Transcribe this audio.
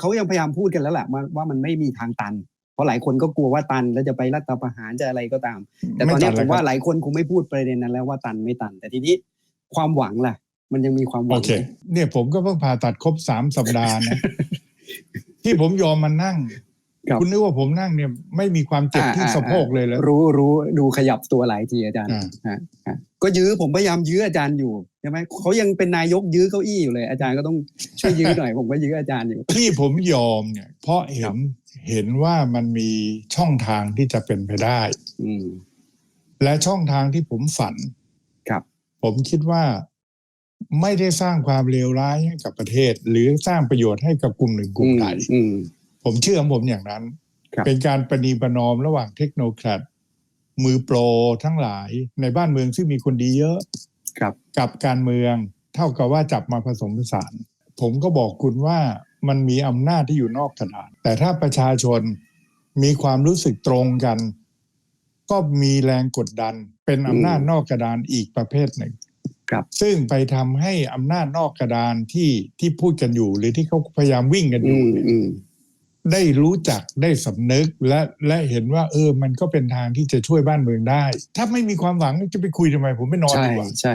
เขายังพยายามพูดกันแล้วแหละว่าว่ามันไม่มีทางตัน เพราะหลายคนก็กลัวว่าตันแล้วจะไปรัฐประหารจะอะไรก็ตาม แต่ตอนนี้ไผมว่าแล้วหลายคนคงไม่พูดประเด็นนั้นแล้วว่าตันไม่ตัน แต่ทีนี้ความหวังล่ะ มันยังมีความหโอวังเคเนี่ยผมก็เพิ่งผ่าตัดครบสามสัปดาห์นะที่ผมยอมมานั่ง ครับ คุณนึกว่าผมนั่งเนี่ยไม่มีความเจ็บที่อ่าสะโพกเลยเหรอรู้รู้ดูขยับตัวหลายทีอาจารย์อ่า ฮะฮะก็ยื้อผมพยายามยื้ออาจารย์อยู่ใช่ไหมเขายังเป็นนายกยื้อเก้าอี้อยู่เลย อาจารย์ก็ต้องช่วยยื้อหน่อย ผมก็ยื้ออาจารย์อยู่ ที่ผมยอมเนี่ย เพราะเห็ครันบเห็นว่ามันมีช่องทางที่จะเป็นไปได้ อืม และช่องทางที่ผมฝันครับ ผมคิดว่าไม่ได้สร้างความเลวร้ายให้กับประเทศ หรือสร้างประโยชน์ให้กับกลุ่มหนึ่งกลุ่มใดอืม ผมเชื่อของผมอย่างนั้นครับเป็นการประนีประนอมระหว่างเทคโนแครดมือโปรทั้งหลายในบ้านเมืองซึ่งมีคนดีเยอะครับกับการเมือง เท่ากับว่าจับมาผสมผสาน ผมก็บอกคุณว่ามันมีอำนาจที่อยู่นอกกระดานแต่ถ้าประชาชนมีความรู้สึกตรงกัน ก็มีแรงกดดัน เป็นอำนาจนอกกระดานอีกประเภทหนึ่งครับ ซึ่งไปทำให้อำนาจนอกกระดานที่ที่พูดกันอยู่ หรือที่เขาพยายามวิ่งกันออืยู่มเนี่ยอืม ได้รู้จักได้สำนึกและและเห็นว่า เออ มันก็เป็นทางที่จะช่วยบ้านเมืองได้ ถ้าไม่มีความหวังจะไปคุยทำไม ผมไม่นอนใช่ดีกว่าใช่